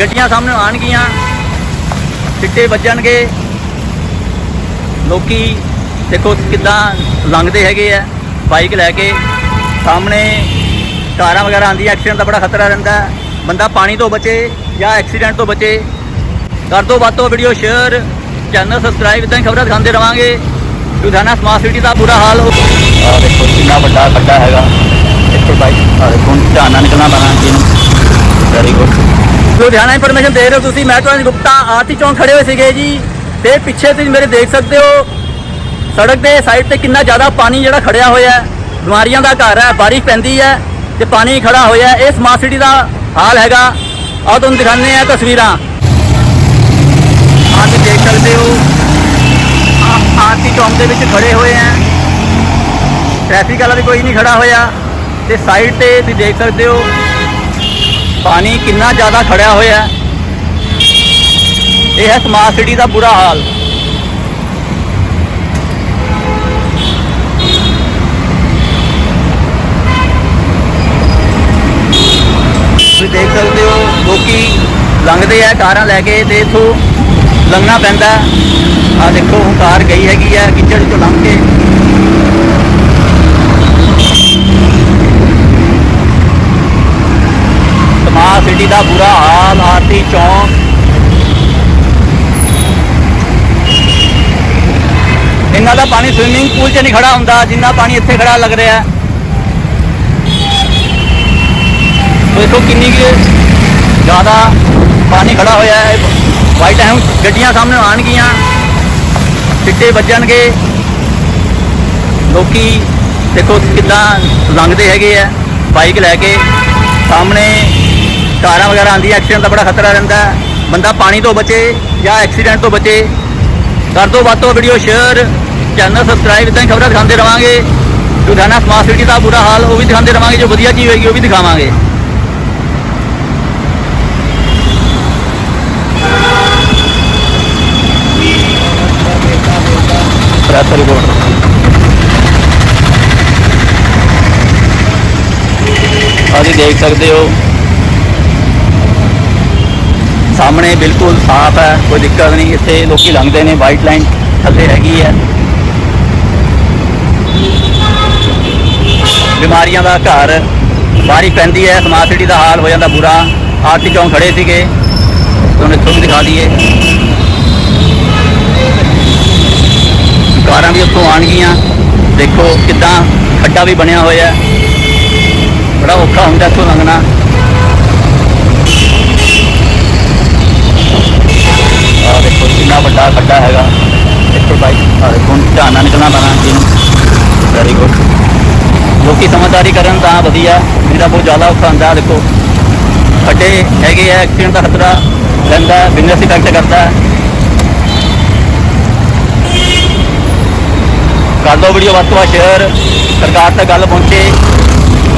ਗੱਡੀਆਂ ਸਾਹਮਣੇ ਆਣਗੀਆਂ ਸਿੱਟੇ ਵੱਜਣਗੇ। ਲੋਕੀ ਦੇਖੋ ਕਿੱਦਾਂ ਲੰਘਦੇ ਹੈਗੇ ਆ ਬਾਈਕ ਲੈ ਕੇ। ਸਾਹਮਣੇ ਕਾਰਾਂ ਵਗੈਰਾ ਆਉਂਦੀਆਂ ਐਕਸੀਡੈਂਟ ਦਾ ਬੜਾ ਖਤਰਾ ਰਹਿੰਦਾ। ਬੰਦਾ ਪਾਣੀ ਤੋਂ ਬਚੇ ਜਾਂ ਐਕਸੀਡੈਂਟ ਤੋਂ ਬਚੇ। ਕਰ ਦੋ ਵੱਧ ਤੋਂ ਵੀਡੀਓ ਸ਼ੇਅਰ ਚੈਨਲ ਸਬਸਕ੍ਰਾਈਬ ਇਦਾਂ ਹੀ ਖਬਰਾਂ ਦਿਖਾਉਂਦੇ ਰਵਾਂਗੇ। ਲੁਧਿਆਣਾ ਸਮਾਰਟ ਸਿਟੀ ਦਾ ਬੁਰਾ ਹਾਲ ਹੋ ਆ ਦੇਖੋ ਕਿੰਨਾ ਵੱਡਾ ਖੱਡਾ ਹੈਗਾ। ਇੱਥੇ ਬਾਈਕ ਆ ਦੇਖੋ ਧਿਆਨ ਨਾਲ ਨਿਕਲਣਾ ਪੈਣਾ ਜੀ ਵੈਰੀ ਗੁੱਡ ਲੁਧਿਆਣਾ ਇਨਫੋਰਮੇਸ਼ਨ ਦੇ ਰਹੇ ਹੋ ਤੁਸੀਂ, ਮੈਂ ਤੁਹਾਨੂੰ ਗੁਪਤਾ ਆਰਤੀ ਚੌਂਕ ਖੜੇ ਹੋਏ ਸੀਗੇ ਜੀ। ਤੇ ਪਿੱਛੇ ਤੁਸੀਂ ਮੇਰੇ ਦੇਖ ਸਕਦੇ ਹੋ, ਸੜਕ ਦੇ ਸਾਈਡ ਤੇ ਕਿੰਨਾ ਜ਼ਿਆਦਾ ਪਾਣੀ ਜਿਹੜਾ ਖੜਿਆ ਹੋਇਆ ਹੈ। ਬਿਮਾਰੀਆਂ ਦਾ ਘਰ ਹੈ, ਬਾਰਿਸ਼ ਪੈਂਦੀ ਹੈ ਤੇ ਪਾਣੀ ਖੜਾ ਹੋਇਆ ਹੈ। ਇਹ ਸਮਾਰਟ ਸਿਟੀ ਦਾ ਹਾਲ ਹੈਗਾ। ਆਓ ਤੁਹਾਨੂੰ ਦਿਖਾਉਂਦੇ ਆ ਤਸਵੀਰਾਂ। ਆਹ ਤੁਸੀਂ ਦੇਖ ਸਕਦੇ ਹੋ ਆਰਤੀ ਚੌਂਕ ਦੇ ਵਿੱਚ ਖੜੇ ਹੋਏ ਆ ਟ੍ਰੈਫਿਕ ਵਾਲਾ ਵੀ ਕੋਈ ਨਹੀਂ ਖੜਾ ਹੋਇਆ। ਤੇ ਸਾਈਡ ਤੇ ਤੁਸੀਂ ਦੇਖ ਸਕਦੇ ਹੋ ਪਾਣੀ ਕਿੰਨਾ ਜ਼ਿਆਦਾ ਖੜਿਆ ਹੋਇਆ ਹੈ। ਇਹ ਹੈ ਸਮਾਰਟ ਸਿਟੀ ਦਾ ਬੁਰਾ ਹਾਲ। ਤੁਸੀਂ ਦੇਖ ਸਕਦੇ ਹੋ, ਲੋਕੀ ਲੰਘਦੇ ਆ ਕਾਰਾਂ ਲੈ ਕੇ ਤੇ ਇਥੋਂ ਲੰਘਣਾ ਪੈਂਦਾ ਆ ਦੇਖੋ, ਹੁਣ ਕਾਰ ਗਈ ਹੈਗੀ ਆ ਕਿਚੜ ਚੋਂ ਲੰਘ ਕੇ। ਸਮਾਰਟ ਦਾ ਬੁਰਾ ਹਾਲ, ਆਰਤੀ ਚੌਂਕ। ਇਹਨਾਂ ਦਾ ਪਾਣੀ ਸਵਿਮਿੰਗ ਪੂਲ 'ਚ ਨਹੀਂ ਖੜਾ ਹੁੰਦਾ, ਜਿੰਨਾ ਪਾਣੀ ਇੱਥੇ ਖੜਾ ਲੱਗ ਰਿਹਾ। ਹੈ ਦੇਖੋ ਕਿੰਨੀ ਕੁ ਜ਼ਿਆਦਾ ਪਾਣੀ ਖੜਾ ਹੋਇਆ ਹੈ। ਵਾਈਟ ਟਾਈਮ ਗੱਡੀਆਂ ਸਾਹਮਣੇ ਆਣਗੀਆਂ ਸਿੱਟੇ ਵੱਜਣਗੇ। ਲੋਕੀ ਦੇਖੋ ਕਿੱਦਾਂ ਲੰਘਦੇ ਹੈਗੇ ਆ ਬਾਈਕ ਲੈ ਕੇ ਸਾਹਮਣੇ। ਕਾਰਾਂ ਵਗੈਰਾ ਆਉਂਦੀਆਂ ਐਕਸੀਡੈਂਟ ਦਾ ਬੜਾ ਖਤਰਾ ਰਹਿੰਦਾ ਹੈ। ਬੰਦਾ ਪਾਣੀ ਤੋਂ ਬਚੇ ਜਾਂ ਐਕਸੀਡੈਂਟ ਤੋਂ ਬਚੇ। ਕਰ ਦੋ ਵੱਧ ਤੋਂ ਵੀਡੀਓ ਸ਼ੇਅਰ ਚੈਨਲ ਸਬਸਕ੍ਰਾਈਬ ਇਦਾਂ ਹੀ ਖਬਰਾਂ ਦਿਖਾਉਂਦੇ ਰਵਾਂਗੇ। ਲੁਧਿਆਣਾ ਸਮਾਰਟ ਸਿਟੀ ਦਾ ਬੁਰਾ ਹਾਲ, ਉਹ ਵੀ ਦਿਖਾਉਂਦੇ ਰਵਾਂਗੇ, ਜੋ ਵਧੀਆ ਚੀਜ਼ ਹੋਏਗੀ ਉਹ ਵੀ ਦਿਖਾਵਾਂਗੇ। ਪ੍ਰੈਸ ਰਿਪੋਰਟ ਅਸੀਂ ਦੇਖ ਸਕਦੇ ਹੋ। ਸਾਹਮਣੇ ਬਿਲਕੁਲ ਸਾਫ਼ ਹੈ, ਕੋਈ ਦਿੱਕਤ ਨਹੀਂ, ਇੱਥੇ ਲੋਕੀ ਲੰਘਦੇ ਨੇ ਵਾਈਟ ਲਾਈਨ ਥੱਲੇ ਹੈਗੀ ਹੈ। ਬਿਮਾਰੀਆਂ ਦਾ ਘਰ ਬਾਰਿਸ਼ ਪੈਂਦੀ ਹੈ ਸਮਾਰਟ ਸਿਟੀ ਦਾ ਹਾਲ ਹੋ ਜਾਂਦਾ ਬੁਰਾ, ਆਰਤੀ ਚੌਂ ਖੜੇ ਸੀਗੇ ਤੁਹਾਨੂੰ ਇੱਥੋਂ ਵੀ ਦਿਖਾ ਦਈਏ। ਕਾਰਾਂ ਵੀ ਉੱਥੋਂ ਆਣਗੀਆਂ ਦੇਖੋ ਕਿੱਦਾਂ ਖੱਡਾ ਵੀ ਬਣਿਆ ਹੋਇਆ ਬੜਾ ਔਖਾ ਹੁੰਦਾ ਇੱਥੋਂ ਲੰਘਣਾ। ਧਿਆਨ ਨਾਲ ਨਿਕਲਣਾ ਪੈਣਾ ਜੀ ਵੈਰੀ ਗੁੱਡ ਲੋਕੀ ਸਮਝਦਾਰੀ ਕਰਨ ਤਾਂ ਵਧੀਆ। ਜਿਹੜਾ ਬਹੁਤ ਜ਼ਿਆਦਾ ਔਖਾ ਹੁੰਦਾ, ਦੇਖੋ। ਖੱਡੇ ਹੈਗੇ ਆ ਐਕਸੀਡੈਂਟ ਦਾ ਖਤਰਾ ਰਹਿੰਦਾ ਬਿਜ਼ਨਸ ਇਫੈਕਟ ਕਰਦਾ। ਕਰ ਦਿਓ ਵੀਡੀਓ ਵੱਧ ਤੋਂ ਵੱਧ ਸ਼ੇਅਰ ਸਰਕਾਰ ਤੱਕ ਗੱਲ ਪਹੁੰਚੇ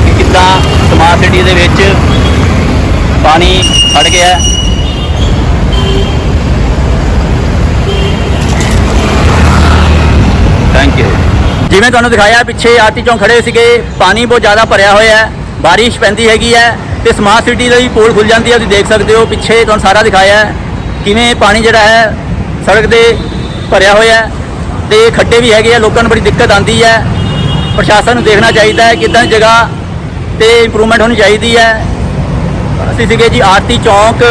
ਕਿ ਕਿੱਦਾਂ ਸਮਾਰਟ ਸਿਟੀ ਦੇ ਵਿੱਚ ਪਾਣੀ ਖੜ ਗਿਆ ਹੈ। ਥੈਂਕ ਯੂ ਜਿਵੇਂ ਤੁਹਾਨੂੰ ਦਿਖਾਇਆ, ਪਿੱਛੇ ਆਰਤੀ ਚੌਂਕ ਖੜੇ ਸੀਗੇ, ਪਾਣੀ ਬਹੁਤ ਜ਼ਿਆਦਾ ਭਰਿਆ ਹੋਇਆ ਹੈ, ਬਾਰਿਸ਼ ਪੈਂਦੀ ਹੈਗੀ ਹੈ ਤੇ ਸਮਾਰਟ ਸਿਟੀ ਦਾ ਵੀ ਪੋਲ ਖੁੱਲ ਜਾਂਦੀ ਹੈ, ਤੁਸੀਂ ਦੇਖ ਸਕਦੇ ਹੋ, ਪਿੱਛੇ ਤੁਹਾਨੂੰ ਸਾਰਾ ਦਿਖਾਇਆ ਹੈ, ਕਿਵੇਂ ਪਾਣੀ ਜਿਹੜਾ ਹੈ, ਸੜਕ ਦੇ ਭਰਿਆ ਹੋਇਆ ਹੈ, ਤੇ ਖੱਡੇ ਵੀ ਹੈਗੇ ਆ, ਲੋਕਾਂ ਨੂੰ ਬੜੀ ਦਿੱਕਤ ਆਉਂਦੀ ਹੈ, ਪ੍ਰਸ਼ਾਸਨ ਨੂੰ ਦੇਖਣਾ ਚਾਹੀਦਾ ਹੈ, ਕਿਦਾਂ ਜਗ੍ਹਾ ਤੇ ਇੰਪਰੂਵਮੈਂਟ ਹੋਣੀ ਚਾਹੀਦੀ ਹੈ। ਅਸੀਂ ਸੀਗੇ ਜੀ ਆਰਤੀ ਚੌਂਕ।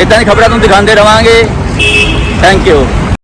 ਇਦਾਂ ਦੀ ਖਬਰਾਂ ਤੁਹਾਨੂੰ ਦਿਖਾਉਂਦੇ ਰਵਾਂਗੇ। Thank you